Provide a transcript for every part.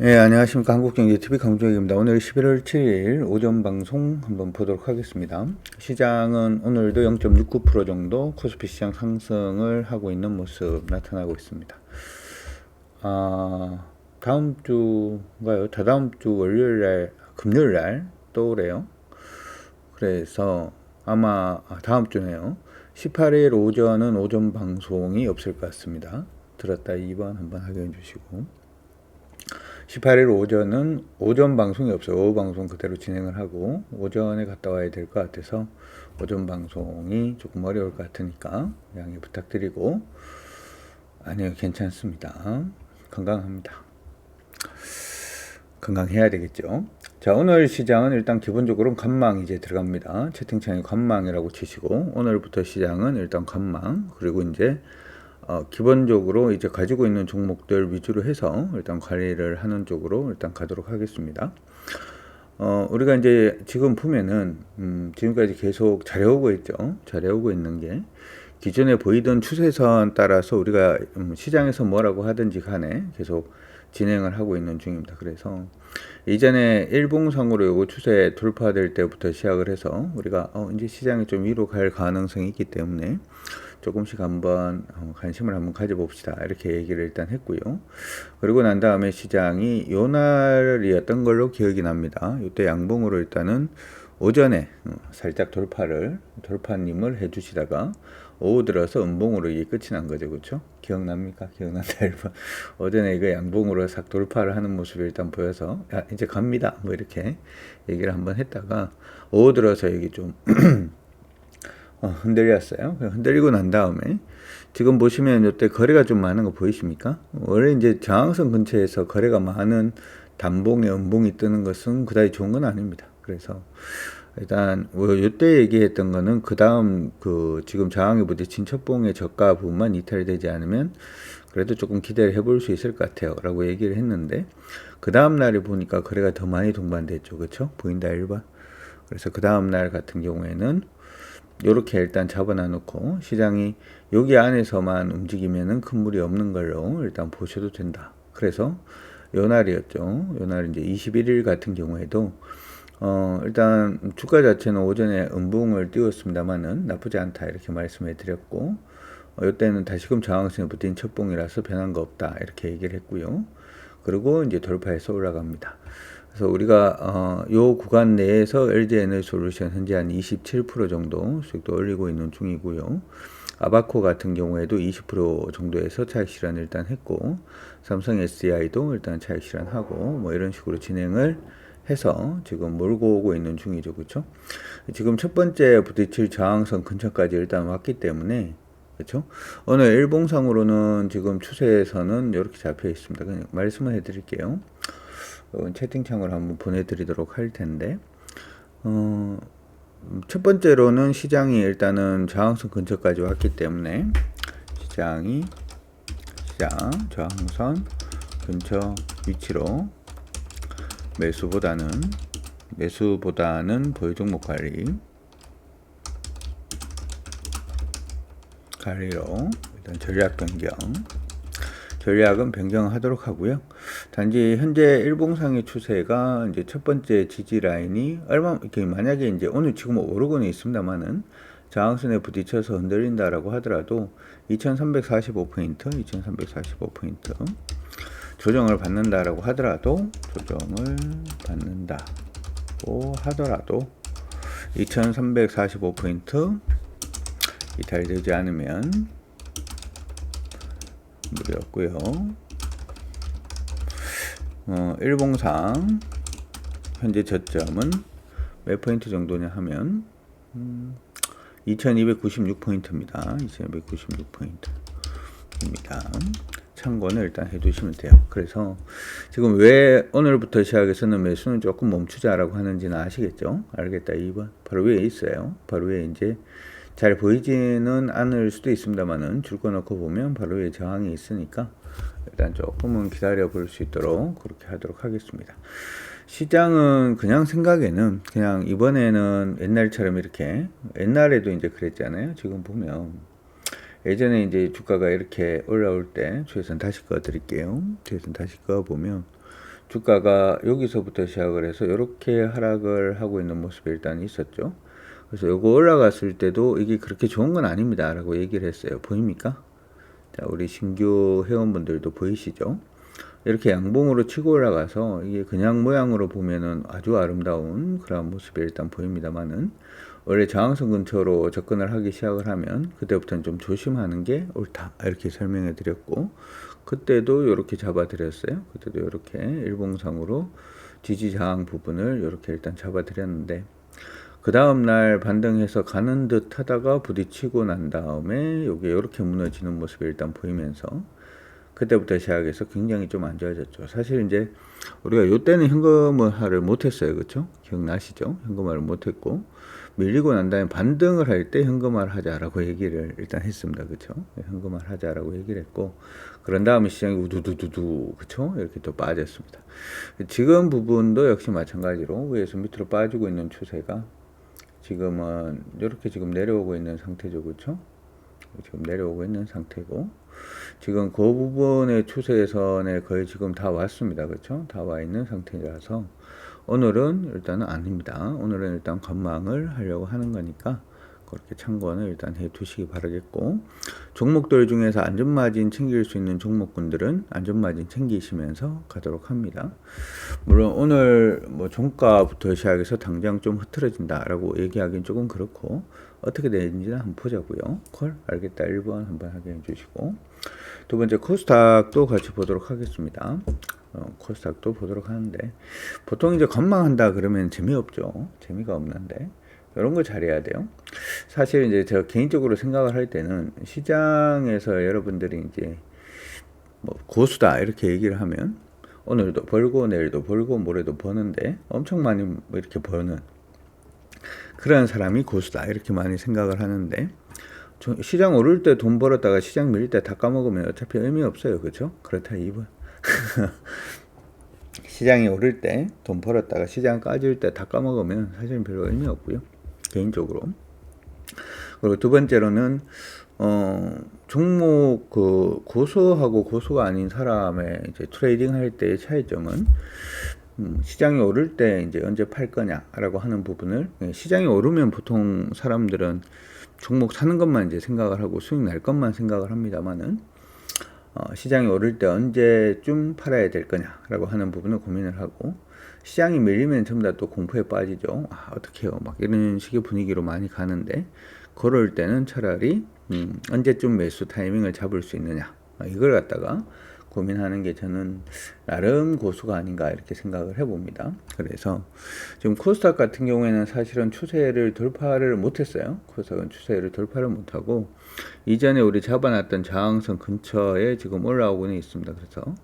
예, 안녕하십니까. 한국경제TV 강주혁입니다. 오늘 11월 7일 오전 방송 한번 보도록 하겠습니다. 시장은 오늘도 0.69% 정도 코스피 시장 상승을 하고 있는 모습 나타나고 있습니다. 아, 다음 주인가요? 다다음 주 월요일 날, 금요일 날 또래요. 그래서 아마 아, 다음 주네요. 18일 오전은 오전 방송이 없을 것 같습니다. 들었다 2번 한번 확인해 주시고. 18일 오전은 오전 방송이 없어요. 오후 방송 그대로 진행을 하고 오전에 갔다 와야 될 것 같아서 오전 방송이 조금 어려울 것 같으니까 양해 부탁드리고 아니요 괜찮습니다. 건강합니다. 건강해야 되겠죠. 자 오늘 시장은 일단 기본적으로 관망 이제 들어갑니다. 채팅창에 관망이라고 치시고 오늘부터 시장은 일단 관망 그리고 이제 어, 기본적으로 이제 가지고 있는 종목들 위주로 해서 일단 관리를 하는 쪽으로 일단 가도록 하겠습니다. 어, 우리가 이제 지금 보면은, 음, 지금까지 계속 잘해오고 있죠. 잘해오고 있는 게, 기존에 보이던 추세선 따라서 우리가 음, 시장에서 뭐라고 하든지 간에 계속 진행을 하고 있는 중입니다. 그래서 이전에 일봉상으로 요거 추세 돌파될 때부터 시작을 해서 우리가 어, 이제 시장이 좀 위로 갈 가능성이 있기 때문에 조금씩 한번 어, 관심을 한번 가져봅시다. 이렇게 얘기를 일단 했고요. 그리고 난 다음에 시장이 요 날이었던 걸로 기억이 납니다. 이때 양봉으로 일단은 오전에 어, 살짝 돌파를 돌파님을 해주시다가 오후 들어서 음봉으로 이게 끝이 난 거죠, 그렇죠? 기억납니까? 기억난다. 오전에 이거 양봉으로 싹 돌파를 하는 모습이 일단 보여서 야 이제 갑니다. 뭐 이렇게 얘기를 한번 했다가 오후 들어서 여기 좀 어, 흔들렸어요. 흔들리고 난 다음에 지금 보시면 이때 거래가 좀 많은 거 보이십니까? 원래 이제 저항선 근처에서 거래가 많은 단봉에 음봉이 뜨는 것은 그다지 좋은 건 아닙니다. 그래서 일단 이때 뭐 얘기했던 거는 그 다음 그 지금 저항에 부딪힌 첫봉의 저가 부분만 이탈되지 않으면 그래도 조금 기대를 해볼 수 있을 것 같아요. 라고 얘기를 했는데 그 다음 날에 보니까 거래가 더 많이 동반됐죠. 그렇죠? 보인다 1번. 그래서 그 다음 날 같은 경우에는 이렇게 일단 잡아놔 놓고 시장이 여기 안에서만 움직이면은 큰 무리 없는 걸로 일단 보셔도 된다. 그래서 요 날이었죠. 요 날 이제 21일 같은 경우에도 어 일단 주가 자체는 오전에 음봉을 띄웠습니다만은 나쁘지 않다 이렇게 말씀해 드렸고 어, 이때는 다시금 저항선에 붙인 첫 봉이라서 변한 거 없다 이렇게 얘기를 했고요. 그리고 이제 돌파해서 올라갑니다. 그래서 우리가 어, 요 구간 내에서 LG 에너지 솔루션 현재 한 27% 정도 수익도 올리고 있는 중이고요. 아바코 같은 경우에도 20% 정도에서 차익 실현 일단 했고 삼성 SDI도 일단 차익 실현하고 뭐 이런 식으로 진행을 해서 지금 몰고 오고 있는 중이죠. 그렇죠? 지금 첫 번째 부딪힐 저항선 근처까지 일단 왔기 때문에 그렇죠? 오늘 일봉상으로는 지금 추세에서는 이렇게 잡혀 있습니다. 그냥 말씀을 해 드릴게요. 어, 채팅창을 한번 보내드리도록 할 텐데. 어, 첫 번째로는 시장이 일단은 저항선 근처까지 왔기 때문에 시장이 시장 저항선 근처 위치로 매수보다는 매수보다는 보유 종목 관리 관리로 일단 전략 변경 전략은 변경하도록 하고요. 단지 현재 일봉상의 추세가 이제 첫 번째 지지 라인이 얼마 이렇게 만약에 이제 오늘 지금 오르고는 있습니다만은 저항선에 부딪혀서 흔들린다라고 하더라도 2345포인트, 2345포인트 조정을 받는다라고 하더라도 조정을 받는다고 하더라도 2345포인트 이탈되지 않으면 무리였고요. 어, 일봉상 현재 저점은 몇 포인트 정도냐 하면 음, 2296포인트입니다. 2296포인트입니다. 참고는 일단 해두시면 돼요. 그래서 지금 왜 오늘부터 시작해서는 매수는 조금 멈추자라고 하는지는 아시겠죠? 알겠다. 2번. 바로 위에 있어요. 바로 위에 이제 잘 보이지는 않을 수도 있습니다만은 줄거 놓고 보면 바로 위에 저항이 있으니까 일단 조금은 기다려 볼 수 있도록 그렇게 하도록 하겠습니다. 시장은 그냥 생각에는 그냥 이번에는 옛날처럼 이렇게 옛날에도 이제 그랬잖아요. 지금 보면 예전에 이제 주가가 이렇게 올라올 때 최선 다시 꺼 드릴게요. 최선 다시 꺼 보면 주가가 여기서부터 시작을 해서 이렇게 하락을 하고 있는 모습이 일단 있었죠. 그래서 요거 올라갔을 때도 이게 그렇게 좋은 건 아닙니다. 라고 얘기를 했어요. 보입니까? 자, 우리 신규 회원분들도 보이시죠? 이렇게 양봉으로 치고 올라가서 이게 그냥 모양으로 보면은 아주 아름다운 그런 모습이 일단 보입니다만은 원래 저항선 근처로 접근을 하기 시작을 하면 그때부터는 좀 조심하는 게 옳다 이렇게 설명해 드렸고 그때도 이렇게 잡아 드렸어요 그때도 이렇게 일봉상으로 지지 저항 부분을 이렇게 일단 잡아 드렸는데 그 다음날 반등해서 가는 듯 하다가 부딪히고 난 다음에 요게 이렇게 무너지는 모습이 일단 보이면서 그때부터 시작해서 굉장히 좀 안 좋아졌죠. 사실 이제 우리가 요때는 현금화를 못했어요. 그렇죠? 기억나시죠? 현금화를 못했고 밀리고 난 다음에 반등을 할 때 현금화를 하자라고 얘기를 일단 했습니다. 그렇죠? 현금화를 하자라고 얘기를 했고 그런 다음에 시장이 우두두두두 그렇죠? 이렇게 또 빠졌습니다. 지금 부분도 역시 마찬가지로 위에서 밑으로 빠지고 있는 추세가 지금은 이렇게 지금 내려오고 있는 상태죠. 그렇죠? 지금 내려오고 있는 상태고 지금 그 부분의 추세선에 거의 지금 다 왔습니다. 그렇죠? 다 와 있는 상태라서 오늘은 일단은 아닙니다. 오늘은 일단 건망을 하려고 하는 거니까 그렇게 참고는 일단 해 두시기 바라겠고 종목들 중에서 안전마진 챙길 수 있는 종목군들은 안전마진 챙기시면서 가도록 합니다. 물론 오늘 뭐 종가부터 시작해서 당장 좀 흐트러진다라고 얘기하기는 조금 그렇고 어떻게 되는지는 한번 보자고요. 콜 알겠다 1번 한번 확인해 주시고 두 번째 코스닥도 같이 보도록 하겠습니다. 어, 코스닥도 보도록 하는데 보통 이제 건망한다 그러면 재미없죠. 재미가 없는데 이런 거 잘해야 돼요. 사실 이제 제가 개인적으로 생각을 할 때는 시장에서 여러분들이 이제 뭐 고수다 이렇게 얘기를 하면 오늘도 벌고 내일도 벌고 모레도 버는데 엄청 많이 뭐 이렇게 버는 그런 사람이 고수다 이렇게 많이 생각을 하는데 시장 오를 때 돈 벌었다가 시장 밀릴 때 다 까먹으면 어차피 의미 없어요. 그렇죠? 그렇다 이번. 시장이 오를 때 돈 벌었다가 시장 까질 때 다 까먹으면 사실 별로 의미 없고요 개인적으로. 그리고 두 번째로는 어 종목 그 고소하고 고소가 아닌 사람의 이제 트레이딩 할 때의 차이점은 음, 시장이 오를 때 이제 언제 팔 거냐라고 하는 부분을 예, 시장이 오르면 보통 사람들은 종목 사는 것만 이제 생각을 하고 수익 날 것만 생각을 합니다만은 어, 시장이 오를 때 언제쯤 팔아야 될 거냐라고 하는 부분을 고민을 하고 시장이 밀리면 전부 다 또 공포에 빠지죠. 아, 어떡해요. 막 이런 식의 분위기로 많이 가는데 그럴 때는 차라리 음, 언제쯤 매수 타이밍을 잡을 수 있느냐 아, 이걸 갖다가 고민하는 게 저는 나름 고수가 아닌가 이렇게 생각을 해봅니다. 그래서 지금 코스닥 같은 경우에는 사실은 추세를 돌파를 못했어요. 코스닥은 추세를 돌파를 못하고 이전에 우리 잡아놨던 저항선 근처에 지금 올라오고는 있습니다. 그래서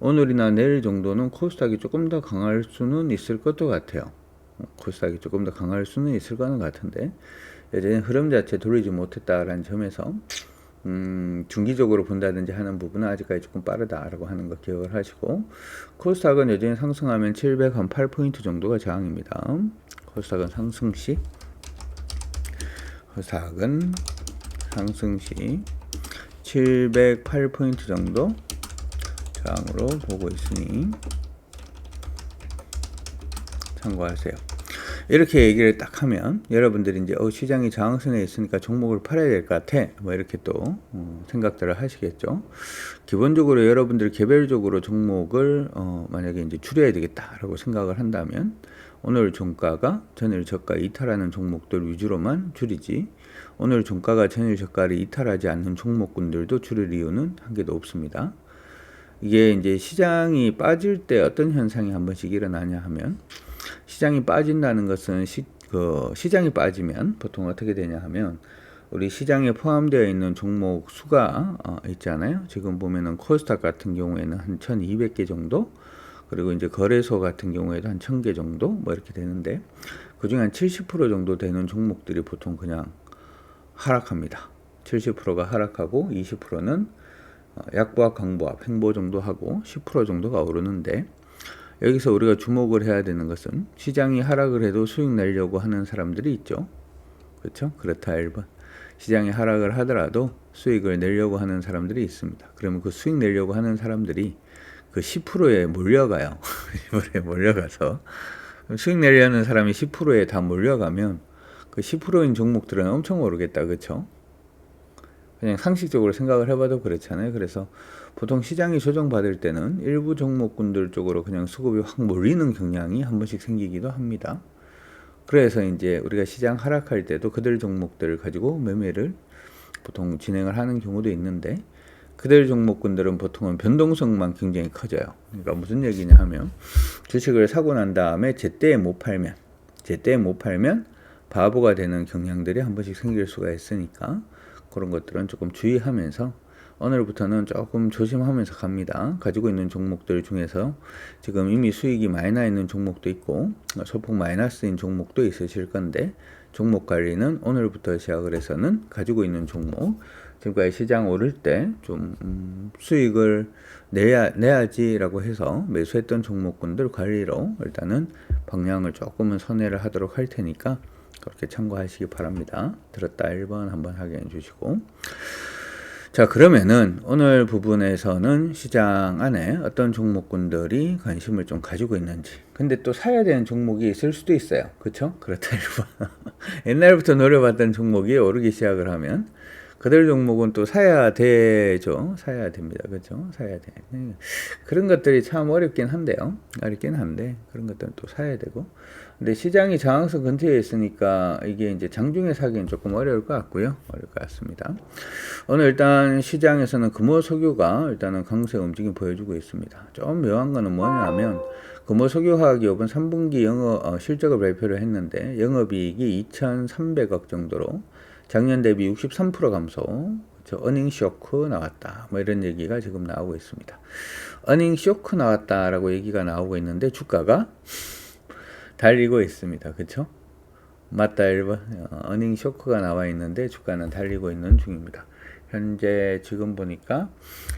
오늘이나 내일 정도는 코스닥이 조금 더 강할 수는 있을 것도 같아요. 코스닥이 조금 더 강할 수는 있을 거는 같은데 여전히 흐름 자체 돌리지 못했다라는 점에서 음, 중기적으로 본다든지 하는 부분은 아직까지 조금 빠르다라고 하는 거 기억을 하시고 코스닥은 여전히 상승하면 708포인트 정도가 저항입니다. 코스닥은 상승 시 코스닥은 상승 시 708포인트 정도 저항으로 보고 있으니 참고하세요. 이렇게 얘기를 딱 하면 여러분들이 이제 어, 시장이 저항선에 있으니까 종목을 팔아야 될 것 같아. 뭐 이렇게 또 어, 생각들을 하시겠죠. 기본적으로 여러분들 개별적으로 종목을 어, 만약에 이제 줄여야 되겠다라고 생각을 한다면 오늘 종가가 전일 저가 이탈하는 종목들 위주로만 줄이지 오늘 종가가 전일 저가를 이탈하지 않는 종목군들도 줄일 이유는 한 개도 없습니다. 이게 이제 시장이 빠질 때 어떤 현상이 한 번씩 일어나냐 하면 시장이 빠진다는 것은 시, 그 시장이 빠지면 보통 어떻게 되냐 하면 우리 시장에 포함되어 있는 종목 수가 어, 있잖아요. 지금 보면은 코스닥 같은 경우에는 한 1,200개 정도 그리고 이제 거래소 같은 경우에도 한 1,000개 정도 뭐 이렇게 되는데 그중에 한 70% 정도 되는 종목들이 보통 그냥 하락합니다. 70%가 하락하고 20%는 어, 약보합, 강보합, 횡보 정도 하고 10% 정도가 오르는데 여기서 우리가 주목을 해야 되는 것은 시장이 하락을 해도 수익 내려고 하는 사람들이 있죠. 그렇죠? 그렇다 1번. 시장이 하락을 하더라도 수익을 내려고 하는 사람들이 있습니다. 그러면 그 수익 내려고 하는 사람들이 그 10%에 몰려가요. 이번에 몰려가서 수익 내려는 사람이 10%에 다 몰려가면 그 10%인 종목들은 엄청 오르겠다, 그렇죠? 그냥 상식적으로 생각을 해봐도 그렇잖아요. 그래서 보통 시장이 조정받을 때는 일부 종목군들 쪽으로 그냥 수급이 확 몰리는 경향이 한 번씩 생기기도 합니다. 그래서 이제 우리가 시장 하락할 때도 그들 종목들을 가지고 매매를 보통 진행을 하는 경우도 있는데 그들 종목군들은 보통은 변동성만 굉장히 커져요. 그러니까 무슨 얘기냐 하면 주식을 사고 난 다음에 제때에 못 팔면 제때에 못 팔면 바보가 되는 경향들이 한 번씩 생길 수가 있으니까 그런 것들은 조금 주의하면서 오늘부터는 조금 조심하면서 갑니다. 가지고 있는 종목들 중에서 지금 이미 수익이 많이 나 있는 종목도 있고 소폭 마이너스인 종목도 있으실 건데 종목 관리는 오늘부터 시작을 해서는 가지고 있는 종목 지금까지 시장 오를 때좀 음, 수익을 내야 내야지라고 해서 매수했던 종목군들 관리로 일단은 방향을 조금은 선회를 하도록 할 테니까 그렇게 참고하시기 바랍니다. 들었다 1번 한번 확인해 주시고 자 그러면은 오늘 부분에서는 시장 안에 어떤 종목군들이 관심을 좀 가지고 있는지 근데 또 사야 되는 종목이 있을 수도 있어요 그쵸? 그렇다 1번 옛날부터 노려봤던 종목이 오르기 시작을 하면 그들 종목은 또 사야 되죠. 사야 됩니다. 그렇죠? 사야 돼. 그런 것들이 참 어렵긴 한데요. 어렵긴 한데 그런 것들은 또 사야 되고. 근데 시장이 저항선 근처에 있으니까 이게 이제 장중에 사기는 조금 어려울 것 같고요. 어려울 것 같습니다. 오늘 일단 시장에서는 금호 석유가 일단은 강세 움직임 보여주고 있습니다. 좀 묘한 거는 뭐냐면 금호 석유화학 기업은 3분기 영업 어, 실적을 발표를 했는데 영업이익이 2,300억 정도로 작년 대비 63% 감소. 저 어닝 쇼크 나왔다. 뭐 이런 얘기가 지금 나오고 있습니다. 어닝 쇼크 나왔다라고 얘기가 나오고 있는데 주가가 달리고 있습니다. 그렇죠? 맞다 1번. 어닝 쇼크가 나와 있는데 주가는 달리고 있는 중입니다. 현재 지금 보니까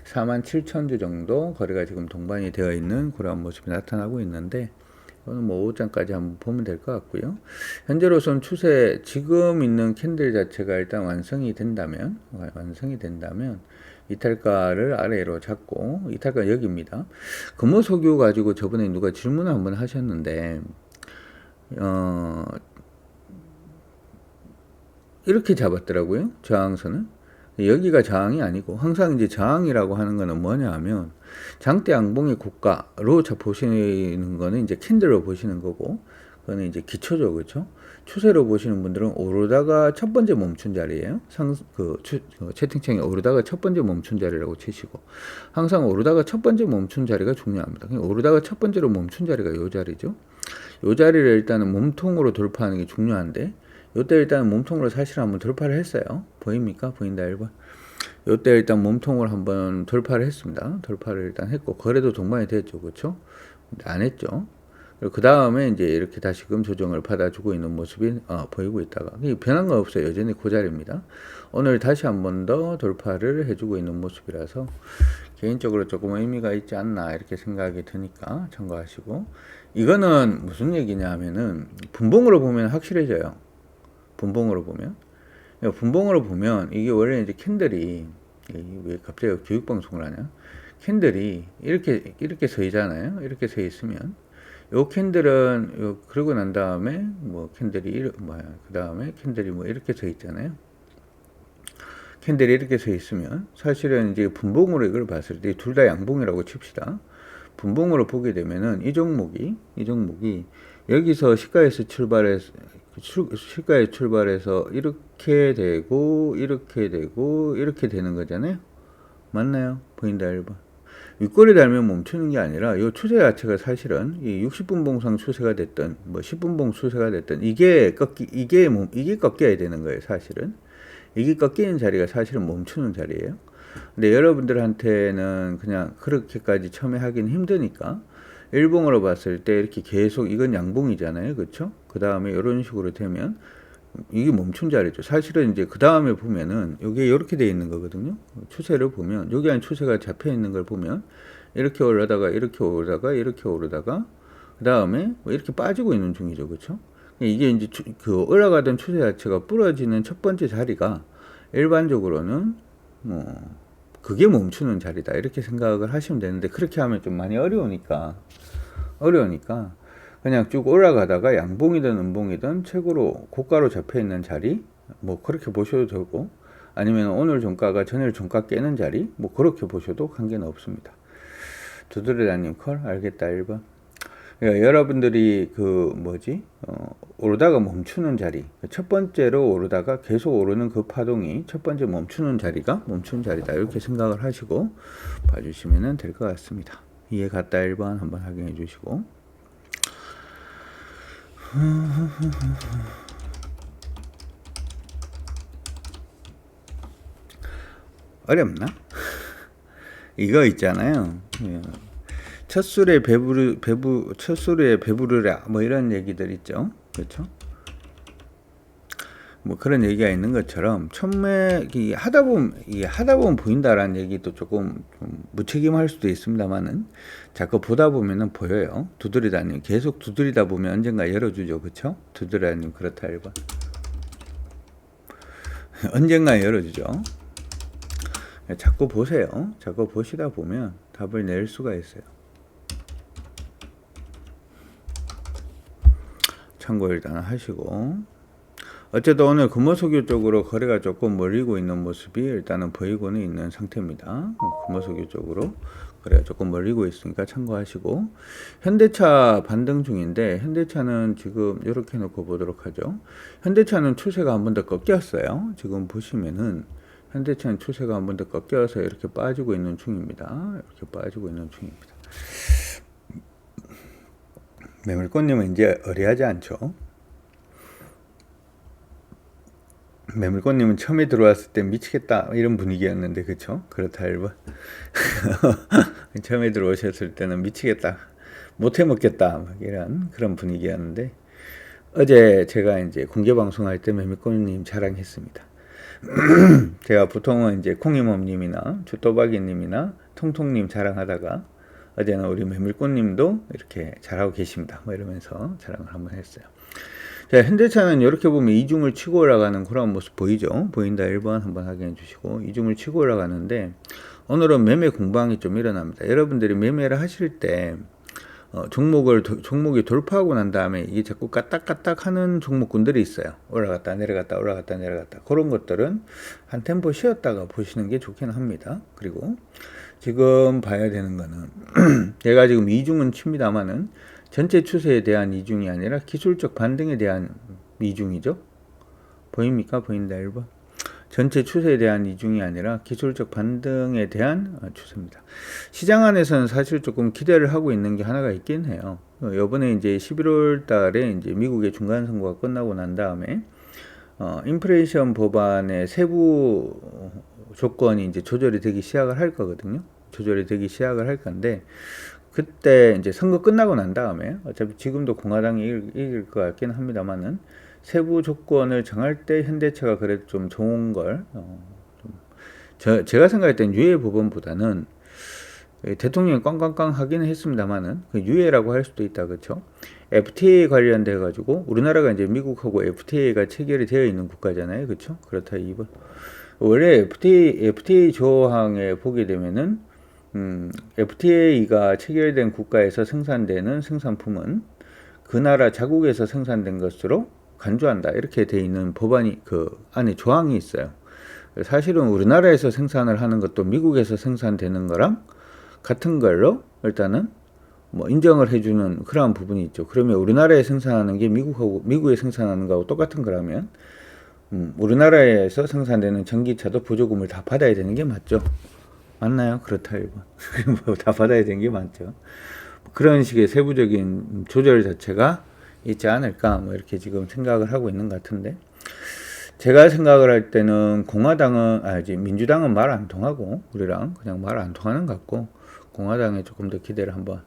4만 7천 주 정도 거래가 지금 동반이 되어 있는 그런 모습이 나타나고 있는데 이거는 뭐 오후장까지 한번 보면 될 것 같고요. 현재로선 추세 지금 있는 캔들 자체가 일단 완성이 된다면 완성이 된다면 이탈가를 아래로 잡고 이탈가 여기입니다. 금호석유 가지고 저번에 누가 질문을 한번 하셨는데 어 이렇게 잡았더라고요. 저항선은 여기가 저항이 아니고 항상 이제 저항이라고 하는 거는 뭐냐 하면 장대 양봉의 고가로 보시는 거는 이제 캔들로 보시는 거고 그거는 이제 기초죠 그렇죠 추세로 보시는 분들은 오르다가 첫 번째 멈춘 자리예요 상그 그 채팅창에 오르다가 첫 번째 멈춘 자리라고 치시고 항상 오르다가 첫 번째 멈춘 자리가 중요합니다 오르다가 첫 번째로 멈춘 자리가 요 자리죠 요 자리를 일단은 몸통으로 돌파하는 게 중요한데 요때 일단 몸통으로 사실 한번 돌파를 했어요. 보입니까? 보인다 1번. 요때 일단 몸통을 한번 돌파를 했습니다. 돌파를 일단 했고 거래도 동반이 됐죠. 그렇죠? 안 했죠. 그 다음에 이제 이렇게 다시금 조정을 받아주고 있는 모습이 어, 보이고 있다가 변한 건 없어요. 여전히 그 자리입니다. 오늘 다시 한 번 더 돌파를 해주고 있는 모습이라서 개인적으로 조금 의미가 있지 않나 이렇게 생각이 드니까 참고하시고 이거는 무슨 얘기냐 하면은 분봉으로 보면 확실해져요. 분봉으로 보면 분봉으로 보면 이게 원래 이제 캔들이 왜 갑자기 교육 방송을 하냐? 캔들이 이렇게 이렇게 서 있잖아요. 이렇게 서 있으면 요 캔들은 요 그러고 난 다음에 뭐 캔들이 뭐야 그 다음에 캔들이 뭐 이렇게 서 있잖아요. 캔들이 이렇게 서 있으면 사실은 이제 분봉으로 이걸 봤을 때 둘 다 양봉이라고 칩시다. 분봉으로 보게 되면은 이 종목이 이 종목이 여기서 시가에서 출발해서 시가에 출발해서 이렇게 되고 이렇게 되고 이렇게 되는 거잖아요. 맞나요? 보인다 1번. 윗꼬리 달면 멈추는 게 아니라 이 추세 자체가 사실은 이 60분 봉상 추세가 됐던 뭐 10분 봉 추세가 됐던 이게 꺾기 이게 멈 이게 꺾여야 되는 거예요, 사실은. 이게 꺾이는 자리가 사실은 멈추는 자리예요. 근데 여러분들한테는 그냥 그렇게까지 처음에 하긴 힘드니까 일봉으로 봤을 때 이렇게 계속 이건 양봉이잖아요. 그렇죠? 그 다음에 이런 식으로 되면 이게 멈춘 자리죠. 사실은 이제 그 다음에 보면은 이게 이렇게 돼 있는 거거든요. 추세를 보면 여기 안 추세가 잡혀 있는 걸 보면 이렇게 올라다가 이렇게 오르다가 이렇게 오르다가 그 다음에 뭐 이렇게 빠지고 있는 중이죠. 그렇죠? 이게 이제 그 올라가던 추세 자체가 부러지는 첫 번째 자리가 일반적으로는 뭐 그게 멈추는 자리다. 이렇게 생각을 하시면 되는데 그렇게 하면 좀 많이 어려우니까. 어려우니까 그냥 쭉 올라가다가 양봉이든 음봉이든 최고로 고가로 잡혀 있는 자리 뭐 그렇게 보셔도 되고 아니면 오늘 종가가 전일 종가 깨는 자리 뭐 그렇게 보셔도 관계는 없습니다. 두드레다님 컬? 알겠다. 1번 그러니까 여러분들이 그 뭐지? 어, 오르다가 멈추는 자리. 첫 번째로 오르다가 계속 오르는 그 파동이 첫 번째 멈추는 자리가 멈추는 자리다. 이렇게 생각을 하시고 봐주시면 될 것 같습니다. 이해 갔다 1번 한번 확인해 주시고. 어렵나? 이거 있잖아요. 예. 첫 술에 배부르 배부 첫 술에 배부르라 뭐 이런 얘기들 있죠. 그렇죠? 뭐 그런 얘기가 있는 것처럼 이 하다 보면 이게 하다 보면 보인다라는 얘기도 조금 좀 무책임할 수도 있습니다만은 자꾸 보다 보면은 보여요. 두드리다님 계속 두드리다 보면 언젠가 열어주죠, 그렇죠? 두드리다님 그렇다 1번. 언젠가 열어주죠. 자꾸 보세요. 자꾸 보시다 보면 답을 낼 수가 있어요. 참고 일단 하시고 어쨌든 오늘 금호석유 쪽으로 거래가 조금 몰리고 있는 모습이 일단은 보이고는 있는 상태입니다. 금호석유 쪽으로 거래가 조금 몰리고 있으니까 참고하시고 현대차 반등 중인데 현대차는 지금 이렇게 놓고 보도록 하죠. 현대차는 추세가 한 번 더 꺾였어요. 지금 보시면은 현대차는 추세가 한 번 더 꺾여서 이렇게 빠지고 있는 중입니다. 이렇게 빠지고 있는 중입니다. 매물꽃님은 이제 어리하지 않죠. 매물꽃님은 처음에 들어왔을 때 미치겠다 이런 분위기였는데 그쵸? 그렇다 1번 처음에 들어오셨을 때는 미치겠다 못해 먹겠다 막 이런 그런 분위기였는데 어제 제가 이제 공개 방송할 때 매물꽃님 자랑했습니다. 제가 보통은 이제 콩이몸님이나 주또박이님이나 통통님 자랑하다가 어제는 우리 매물꽃님도 이렇게 잘하고 계십니다. 뭐 이러면서 자랑을 한번 했어요. 자, 현대차는 이렇게 보면 이중을 치고 올라가는 그런 모습 보이죠? 보인다 1번 한번 확인해 주시고 이중을 치고 올라가는데 오늘은 매매 공방이 좀 일어납니다. 여러분들이 매매를 하실 때 어, 종목을 도, 종목이 돌파하고 난 다음에 이게 자꾸 까딱까딱 하는 종목군들이 있어요. 올라갔다 내려갔다 올라갔다 내려갔다 그런 것들은 한 템포 쉬었다가 보시는 게 좋긴 합니다. 그리고 지금 봐야 되는 거는 제가 지금 이중은 칩니다만은 전체 추세에 대한 이중이 아니라 기술적 반등에 대한 이중이죠. 보입니까? 보인다 1번. 전체 추세에 대한 이중이 아니라 기술적 반등에 대한 어, 추세입니다. 시장 안에서는 사실 조금 기대를 하고 있는 게 하나가 있긴 해요. 이번에 이제 11월 달에 이제 미국의 중간 선거가 끝나고 난 다음에 어, 인플레이션 법안의 세부 조건이 이제 조절이 되기 시작을 할 거거든요. 조절이 되기 시작을 할 건데 그때 이제 선거 끝나고 난 다음에 어차피 지금도 공화당이 이길, 이길 것 같긴 합니다만은 세부 조건을 정할 때 현대차가 그래도 좀 좋은 걸 어, 좀 저, 제가 생각할 땐 유예 부분보다는 대통령이 꽝꽝꽝 하기는 했습니다만은 그 유예라고 할 수도 있다 그렇죠. FTA 관련돼 가지고 우리나라가 이제 미국하고 FTA가 체결이 되어 있는 국가잖아요, 그렇죠? 그렇다 이번 원래 FTA FTA 조항에 보게 되면은 음, FTA가 체결된 국가에서 생산되는 생산품은 그 나라 자국에서 생산된 것으로 간주한다 이렇게 돼 있는 법안이 그 안에 조항이 있어요. 사실은 우리나라에서 생산을 하는 것도 미국에서 생산되는 거랑 같은 걸로 일단은 뭐 인정을 해주는 그러한 부분이 있죠. 그러면 우리나라에 생산하는 게 미국하고 미국에 생산하는 거하고 똑같은 거라면 음, 우리나라에서 생산되는 전기차도 보조금을 다 받아야 되는 게 맞죠. 맞나요? 그렇다 이번 다 받아야 되는 게 맞죠. 그런 식의 세부적인 조절 자체가 있지 않을까 뭐 이렇게 지금 생각을 하고 있는 것 같은데 제가 생각을 할 때는 공화당은 아지 민주당은 말 안 통하고 우리랑 그냥 말 안 통하는 것 같고 공화당에 조금 더 기대를 한번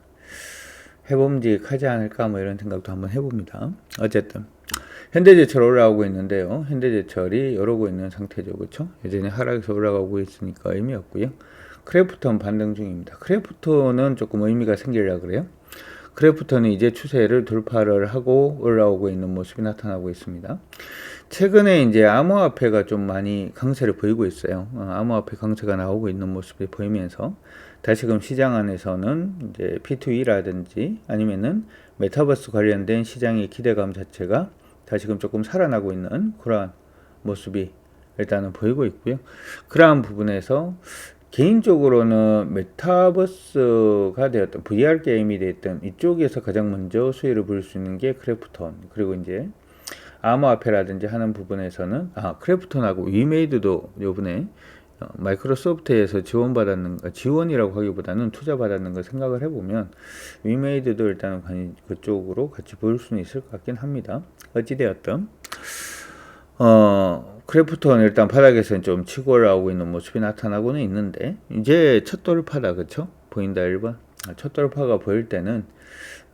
해봄직하지 않을까 뭐 이런 생각도 한번 해봅니다. 어쨌든 현대제철 올라오고 있는데요. 현대제철이 이러고 있는 상태죠, 그렇죠? 예전에 하락에서 올라가고 있으니까 의미 없고요. 크래프톤 반등 중입니다. 크래프톤은 조금 의미가 생기려 그래요. 크래프톤은 이제 추세를 돌파를 하고 올라오고 있는 모습이 나타나고 있습니다. 최근에 이제 암호화폐가 좀 많이 강세를 보이고 있어요. 어, 암호화폐 강세가 나오고 있는 모습이 보이면서 다시금 시장 안에서는 이제 P2E라든지 아니면은 메타버스 관련된 시장의 기대감 자체가 다시금 조금 살아나고 있는 그러한 모습이 일단은 보이고 있고요. 그러한 부분에서 개인적으로는 메타버스가 되었던 VR 게임이 되었던 이쪽에서 가장 먼저 수혜를 볼 수 있는 게 크래프톤 그리고 이제 암호화폐라든지 하는 부분에서는 아 크래프톤하고 위메이드도 요번에 어, 마이크로소프트에서 지원받았는 거 지원이라고 하기보다는 투자받았는 걸 생각을 해보면 위메이드도 일단은 관- 그쪽으로 같이 볼 수는 있을 것 같긴 합니다. 어찌되었든 어 크래프톤 일단 바닥에서는 좀 치고 올라오고 있는 모습이 나타나고는 있는데 이제 첫 돌파다 그쵸? 보인다 1번 아, 첫 돌파가 보일 때는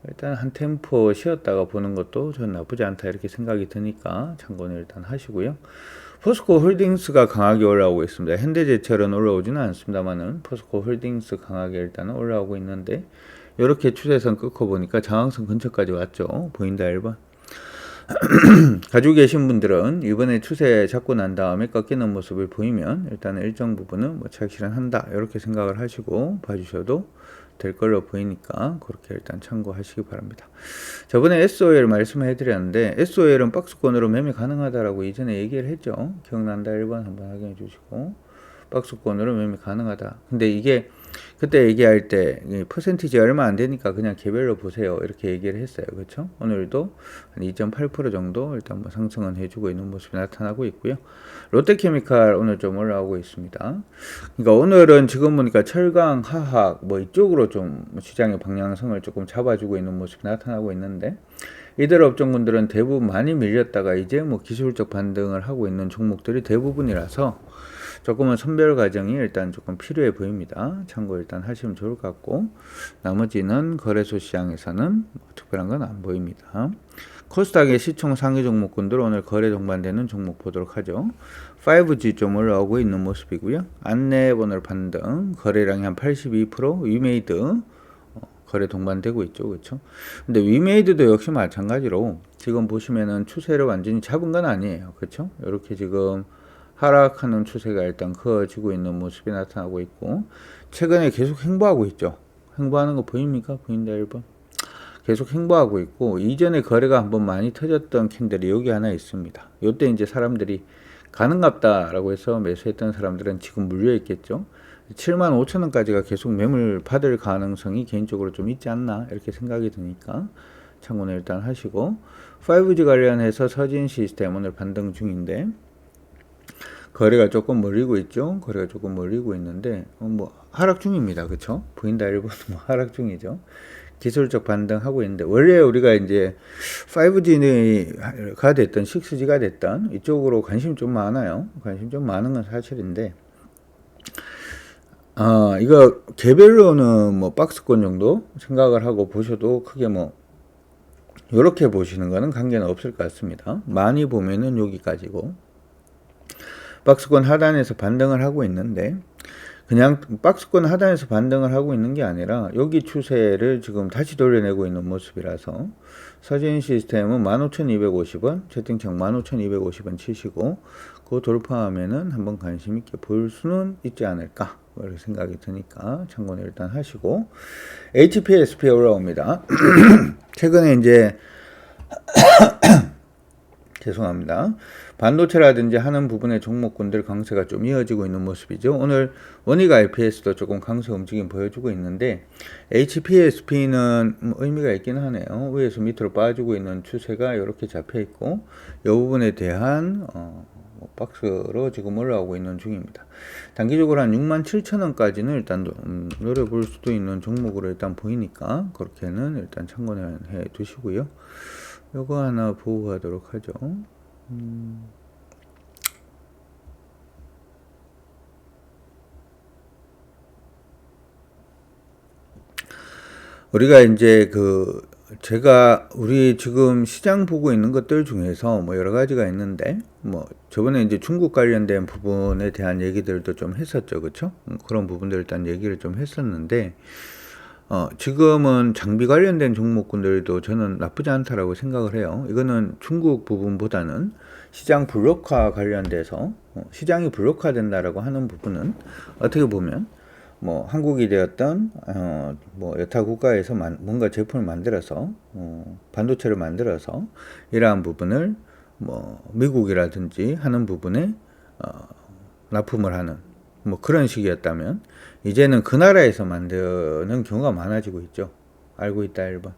일단 한 템포 쉬었다가 보는 것도 전 나쁘지 않다 이렇게 생각이 드니까 참고는 일단 하시고요. 포스코 홀딩스가 강하게 올라오고 있습니다. 현대제철은 올라오지는 않습니다만은 포스코 홀딩스 강하게 일단은 올라오고 있는데 이렇게 추세선 끊고 보니까 저항선 근처까지 왔죠. 보인다 1번. 가지고 계신 분들은 이번에 추세 잡고 난 다음에 꺾이는 모습을 보이면 일단은 일정 부분은 뭐 착실은 한다 이렇게 생각을 하시고 봐주셔도 될 걸로 보이니까 그렇게 일단 참고하시기 바랍니다. 저번에 SOL 말씀해 드렸는데 SOL은 박스권으로 매매 가능하다라고 이전에 얘기를 했죠. 기억난다 1번 한번 확인해 주시고 박스권으로 매매 가능하다. 근데 이게 그때 얘기할 때 퍼센티지 얼마 안 되니까 그냥 개별로 보세요. 이렇게 얘기를 했어요. 그렇죠? 오늘도 한 2.8% 정도 일단 뭐 상승은 해주고 있는 모습이 나타나고 있고요. 롯데케미칼 오늘 좀 올라오고 있습니다. 그러니까 오늘은 지금 보니까 철강, 화학 뭐 이쪽으로 좀 시장의 방향성을 조금 잡아주고 있는 모습이 나타나고 있는데 이들 업종군들은 대부분 많이 밀렸다가 이제 뭐 기술적 반등을 하고 있는 종목들이 대부분이라서 조금은 선별 과정이 일단 조금 필요해 보입니다. 참고 일단 하시면 좋을 것 같고 나머지는 거래소 시장에서는 뭐 특별한 건 안 보입니다. 코스닥의 시총 상위 종목군들 오늘 거래 동반되는 종목 보도록 하죠. 5G 좀 올라오고 있는 모습이고요. 안내번호 반등, 거래량이 한 82%, 위메이드 어, 거래 동반되고 있죠. 그렇죠? 근데 위메이드도 역시 마찬가지로 지금 보시면은 추세를 완전히 잡은 건 아니에요. 그렇죠? 이렇게 지금 하락하는 추세가 일단 커지고 있는 모습이 나타나고 있고 최근에 계속 행보하고 있죠. 행보하는 거 보입니까? 보인다 1번. 계속 행보하고 있고 이전에 거래가 한번 많이 터졌던 캔들이 여기 하나 있습니다. 요때 이제 사람들이 가능합다라고 해서 매수했던 사람들은 지금 물려 있겠죠. 7만 5천 원까지가 계속 매물 받을 가능성이 개인적으로 좀 있지 않나 이렇게 생각이 드니까 참고는 일단 하시고 5G 관련해서 서진 시스템 오늘 반등 중인데 거래가 조금 몰리고 있죠. 거래가 조금 몰리고 있는데 어, 뭐 하락 중입니다. 그렇죠? 보인다 일본 뭐 하락 중이죠. 기술적 반등하고 있는데 원래 우리가 이제 5G가 됐던 6G가 됐던 이쪽으로 관심 좀 많아요. 관심 좀 많은 건 사실인데 아 이거 개별로는 뭐 박스권 정도 생각을 하고 보셔도 크게 뭐 이렇게 보시는 거는 관계는 없을 것 같습니다. 많이 보면은 여기까지고 박스권 하단에서 반등을 하고 있는데 그냥 박스권 하단에서 반등을 하고 있는 게 아니라 여기 추세를 지금 다시 돌려내고 있는 모습이라서 서진 시스템은 15,250원, 채팅창 15,250원 치시고 그 돌파하면은 한번 관심 있게 볼 수는 있지 않을까 그렇게 생각이 드니까 참고는 일단 하시고 HPSP 올라옵니다. 최근에 이제 죄송합니다. 반도체라든지 하는 부분의 종목군들 강세가 좀 이어지고 있는 모습이죠. 오늘 원익 IPS도 조금 강세 움직임 보여주고 있는데 HPSP는 의미가 있긴 하네요. 위에서 밑으로 빠지고 있는 추세가 이렇게 잡혀 있고 이 부분에 대한 어, 뭐 박스로 지금 올라오고 있는 중입니다. 단기적으로 한 6만 7천 원까지는 일단 음, 노려볼 수도 있는 종목으로 일단 보이니까 그렇게는 일단 참고는 해 두시고요. 요거 하나 보고 가도록 하죠. 음. 우리가 이제 그 제가 우리 지금 시장 보고 있는 것들 중에서 뭐 여러 가지가 있는데 뭐 저번에 이제 중국 관련된 부분에 대한 얘기들도 좀 했었죠, 그렇죠? 그런 부분들 일단 얘기를 좀 했었는데 어, 지금은 장비 관련된 종목군들도 저는 나쁘지 않다라고 생각을 해요. 이거는 중국 부분보다는 시장 블록화 관련돼서 어, 시장이 블록화 된다라고 하는 부분은 어떻게 보면 뭐 한국이 되었던 어, 뭐 여타 국가에서 만, 뭔가 제품을 만들어서 어, 반도체를 만들어서 이러한 부분을 뭐 미국이라든지 하는 부분에 어, 납품을 하는 뭐 그런 식이었다면 이제는 그 나라에서 만드는 경우가 많아지고 있죠. 알고 있다 1번.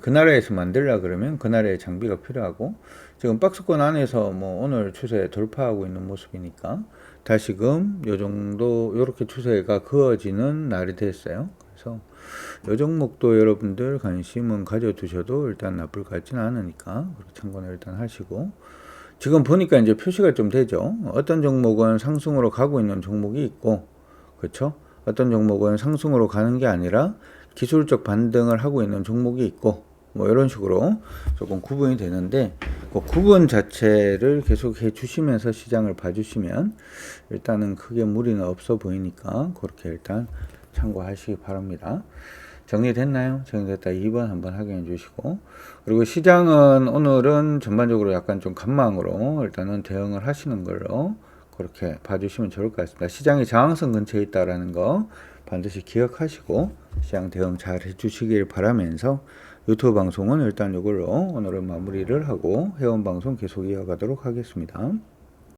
그 나라에서 만들려 그러면 그 나라의 장비가 필요하고 지금 박스권 안에서 뭐 오늘 추세 돌파하고 있는 모습이니까 다시금 요 정도 요렇게 추세가 그어지는 날이 됐어요. 그래서 요 종목도 여러분들 관심은 가져두셔도 일단 나쁠 것 같지는 않으니까 참고는 일단 하시고 지금 보니까 이제 표시가 좀 되죠. 어떤 종목은 상승으로 가고 있는 종목이 있고, 그렇죠? 어떤 종목은 상승으로 가는 게 아니라 기술적 반등을 하고 있는 종목이 있고, 뭐 이런 식으로 조금 구분이 되는데, 그 구분 자체를 계속 해 주시면서 시장을 봐 주시면 일단은 크게 무리는 없어 보이니까 그렇게 일단 참고하시기 바랍니다. 정리됐나요? 정리됐다 2번 한번 확인해 주시고 그리고 시장은 오늘은 전반적으로 약간 좀 간망으로 일단은 대응을 하시는 걸로 그렇게 봐주시면 좋을 것 같습니다. 시장이 저항선 근처에 있다라는 거 반드시 기억하시고 시장 대응 잘 해주시길 바라면서 유튜브 방송은 일단 이걸로 오늘은 마무리를 하고 회원 방송 계속 이어가도록 하겠습니다.